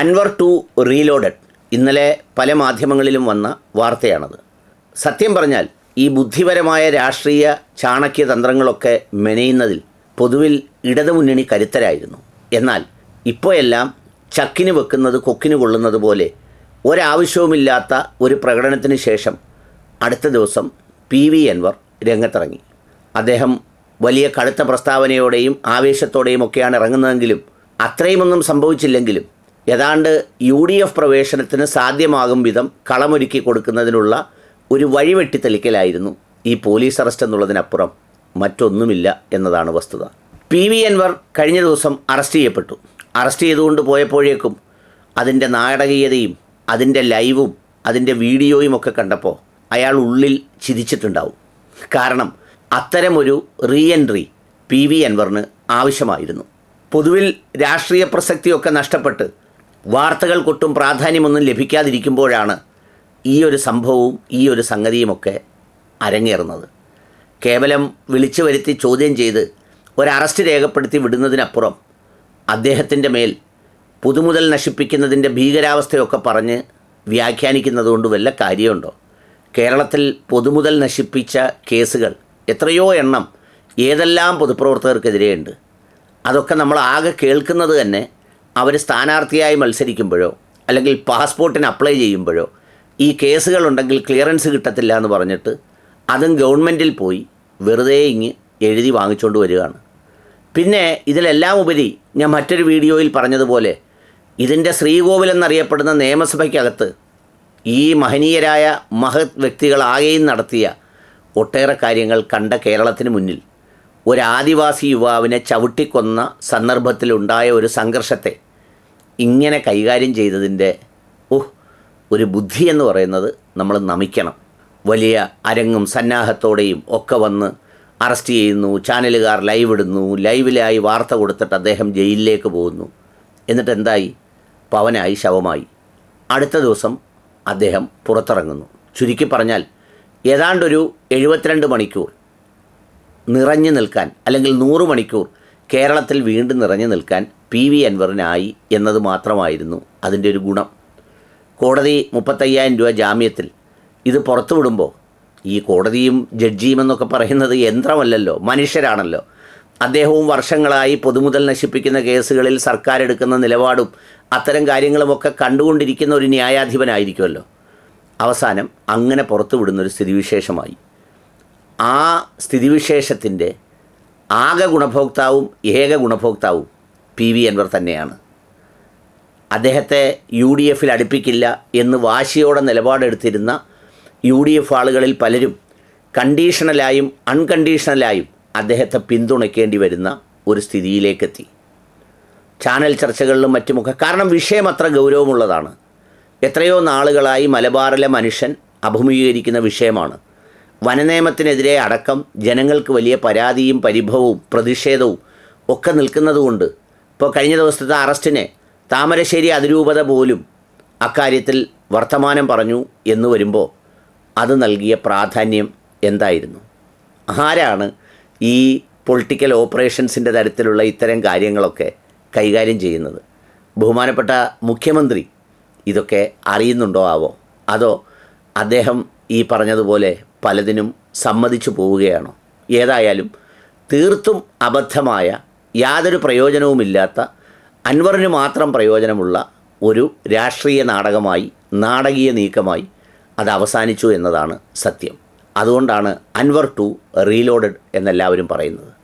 Anwar to reloaded ഇന്നലെ പല മാധ്യമങ്ങളിലും വന്ന വാർത്തയാണത്. സത്യം പറഞ്ഞാൽ ഈ ബുദ്ധിപരമായ രാഷ്ട്രീയ ചാണക്യ തന്ത്രങ്ങളൊക്കെ മെനയുന്നതിൽ പൊതുവിൽ ഇടതുമുന്നണി കരുത്തരായിരുന്നു. എന്നാൽ ഇപ്പോഴെല്ലാം ചക്കിന് വെക്കുന്നത് കൊക്കിന് കൊള്ളുന്നത് പോലെ ഒരാവശ്യവുമില്ലാത്ത ഒരു പ്രകടനത്തിന് ശേഷം അടുത്ത ദിവസം പി വി അൻവർ രംഗത്തിറങ്ങി. അദ്ദേഹം വലിയ കടുത്ത പ്രസ്താവനയോടെയും ആവേശത്തോടെയും ഒക്കെയാണ് ഇറങ്ങുന്നതെങ്കിലും അത്രയുമൊന്നും സംഭവിച്ചില്ലെങ്കിലും ഏതാണ്ട് യു ഡി എഫ് പ്രവേശനത്തിന് സാധ്യമാകും വിധം കളമൊരുക്കി കൊടുക്കുന്നതിനുള്ള ഒരു വഴിവെട്ടിത്തെളിക്കലായിരുന്നു ഈ പോലീസ് അറസ്റ്റ് എന്നുള്ളതിനപ്പുറം മറ്റൊന്നുമില്ല എന്നതാണ് വസ്തുത. പി വി അൻവർ കഴിഞ്ഞ ദിവസം അറസ്റ്റ് ചെയ്യപ്പെട്ടു. അറസ്റ്റ് ചെയ്തുകൊണ്ട് പോയപ്പോഴേക്കും അതിന്റെ നാടകീയതയും അതിന്റെ ലൈവും അതിന്റെ വീഡിയോയും ഒക്കെ കണ്ടപ്പോൾ അയാൾ ഉള്ളിൽ ചിരിച്ചിട്ടുണ്ടാവും. കാരണം അത്തരമൊരു റീ എൻട്രി പി വി അൻവറിന് ആവശ്യമായിരുന്നു. പൊതുവിൽ രാഷ്ട്രീയ പ്രസക്തിയൊക്കെ നഷ്ടപ്പെട്ട് വാർത്തകൾക്കൊട്ടും പ്രാധാന്യമൊന്നും ലഭിക്കാതിരിക്കുമ്പോഴാണ് ഈ ഒരു സംഭവവും ഈ ഒരു സംഗതിയുമൊക്കെ അരങ്ങേറുന്നത്. കേവലം വിളിച്ചു വരുത്തി ചോദ്യം ചെയ്ത് ഒരു അറസ്റ്റ് രേഖപ്പെടുത്തി വിടുന്നതിനപ്പുറം അദ്ദേഹത്തിന്റെ മേൽ പുതുമുതൽ നശിപ്പിക്കുന്നതിന്റെ ഭീകരാവസ്ഥയൊക്കെ പറഞ്ഞ് വ്യാഖ്യാനിക്കുന്നതുകൊണ്ട് വല്ല കാര്യമുണ്ടോ? കേരളത്തിൽ പൊതുമുതൽ നശിപ്പിച്ച കേസുകൾ എത്രയോ എണ്ണം ഏതെല്ലാം പൊതുപ്രവർത്തകർക്കെതിരെയുണ്ട്. അതൊക്കെ നമ്മൾ ആകെ കേൾക്കുന്നത് തന്നെ അവർ സ്ഥാനാർത്ഥിയായി മത്സരിക്കുമ്പോഴോ അല്ലെങ്കിൽ പാസ്പോർട്ടിന് അപ്ലൈ ചെയ്യുമ്പോഴോ ഈ കേസുകളുണ്ടെങ്കിൽ ക്ലിയറൻസ് കിട്ടത്തില്ല എന്ന് പറഞ്ഞിട്ട് അതും ഗവൺമെന്റിൽ പോയി വെറുതെ ഇങ്ങ് എഴുതി വാങ്ങിച്ചുകൊണ്ട് വരികയാണ്. പിന്നെ ഇതിലെല്ലാം ഉപരി ഞാൻ മറ്റൊരു വീഡിയോയിൽ പറഞ്ഞതുപോലെ ഇതിന്റെ ശ്രീകോവിൽ എന്നറിയപ്പെടുന്ന നിയമസഭയ്ക്കകത്ത് ഈ മഹനീയരായ മഹത് വ്യക്തികളാകെയും നടത്തിയ ഒട്ടേറെ കാര്യങ്ങൾ കണ്ട കേരളത്തിന് മുന്നിൽ. ഒരു ആദിവാസി യുവാവിനെ ചവിട്ടിക്കൊന്ന സന്ദർഭത്തിലുണ്ടായ ഒരു സംഘർഷത്തെ ഇങ്ങനെ കൈകാര്യം ചെയ്തതിന്റെ ഓഹ് ഒരു ബുദ്ധി എന്ന് പറയുന്നത് നമ്മൾ നമിക്കണം. വലിയ അരങ്ങും സന്നാഹത്തോടെയും ഒക്കെ വന്ന് അറസ്റ്റ് ചെയ്യുന്നു ചാനലുകാർ ലൈവ് ഇടുന്നു ലൈവിലായി വാർത്ത കൊടുത്തിട്ട് അദ്ദേഹം ജയിലിലേക്ക് പോകുന്നു. എന്നിട്ട് എന്തായി? പവനായി ശവമായി. അടുത്ത ദിവസം അദ്ദേഹം പുറത്തിറങ്ങുന്നു. ചുരുക്കി പറഞ്ഞാൽ ഏതാണ്ടൊരു എഴുപത്തിരണ്ട് മണിക്കൂർ നിറഞ്ഞു നിൽക്കാൻ അല്ലെങ്കിൽ നൂറ് മണിക്കൂർ കേരളത്തിൽ വീണ്ടും നിറഞ്ഞു നിൽക്കാൻ പി വി അൻവറിനായി എന്നത് മാത്രമായിരുന്നു അതിന്റെ ഒരു ഗുണം. കോടതി മുപ്പത്തയ്യായിരം രൂപ ജാമ്യത്തിൽ ഇത് പുറത്തു വിടുമ്പോൾ ഈ കോടതിയും ജഡ്ജിയും എന്നൊക്കെ പറയുന്നത് യന്ത്രമല്ലല്ലോ മനുഷ്യരാണല്ലോ. അദ്ദേഹവും വർഷങ്ങളായി പൊതുമുതൽ നശിപ്പിക്കുന്ന കേസുകളിൽ സർക്കാർ എടുക്കുന്ന നിലപാടും അത്തരം കാര്യങ്ങളുമൊക്കെ കണ്ടുകൊണ്ടിരിക്കുന്ന ഒരു ന്യായാധിപനായിരിക്കുമല്ലോ. അവസാനം അങ്ങനെ പുറത്തു വിടുന്നൊരു സ്ഥിതിവിശേഷമായി. ആ സ്ഥിതിവിശേഷത്തിന്റെ ആകെ ഗുണഭോക്താവും ഏക ഗുണഭോക്താവും പി വി അൻവർ തന്നെയാണ്. അദ്ദേഹത്തെ യു ഡി എഫിൽ അടുപ്പിക്കില്ല എന്ന് വാശിയോടെ നിലപാടെടുത്തിരുന്ന യു ഡി എഫ് ആളുകളിൽ പലരും കണ്ടീഷണലായും അൺകണ്ടീഷണലായും അദ്ദേഹത്തെ പിന്തുണയ്ക്കേണ്ടി വരുന്ന ഒരു സ്ഥിതിയിലേക്കെത്തി. ചാനൽ ചർച്ചകളിലും മറ്റുമൊക്കെ കാരണം വിഷയം അത്ര ഗൗരവമുള്ളതാണ്. എത്രയോ നാളുകളായി മലബാറിലെ മനുഷ്യൻ അഭിമുഖീകരിക്കുന്ന വിഷയമാണ്. വനനിയമത്തിനെതിരെ അടക്കം ജനങ്ങൾക്ക് വലിയ പരാതിയും പരിഭവവും പ്രതിഷേധവും ഒക്കെ നിൽക്കുന്നതുകൊണ്ട് ഇപ്പോൾ കഴിഞ്ഞ ദിവസത്തെ അറസ്റ്റിനെ താമരശ്ശേരി അതിരൂപത പോലും അക്കാര്യത്തിൽ വർത്തമാനം പറഞ്ഞു എന്ന് വരുമ്പോൾ അത് നൽകിയ പ്രാധാന്യം എന്തായിരുന്നു? ആരാണ് ഈ പൊളിറ്റിക്കൽ ഓപ്പറേഷൻസിന്റെ തരത്തിലുള്ള ഇത്തരം കാര്യങ്ങളൊക്കെ കൈകാര്യം ചെയ്യുന്നത്? ബഹുമാനപ്പെട്ട മുഖ്യമന്ത്രി ഇതൊക്കെ അറിയുന്നുണ്ടോ ആവോ? അതോ അദ്ദേഹം ഈ പറഞ്ഞതുപോലെ പലതിനും സമ്മതിച്ചു പോവുകയാണോ? ഏതായാലും തീർത്തും അബദ്ധമായ യാതൊരു പ്രയോജനവുമില്ലാത്ത അൻവറിന് മാത്രം പ്രയോജനമുള്ള ഒരു രാഷ്ട്രീയ നാടകമായി നാടകീയ നീക്കമായി അത് അവസാനിച്ചു എന്നതാണ് സത്യം. അതുകൊണ്ടാണ് അൻവർ ടു റീലോഡഡ് എന്നെല്ലാവരും പറയുന്നത്.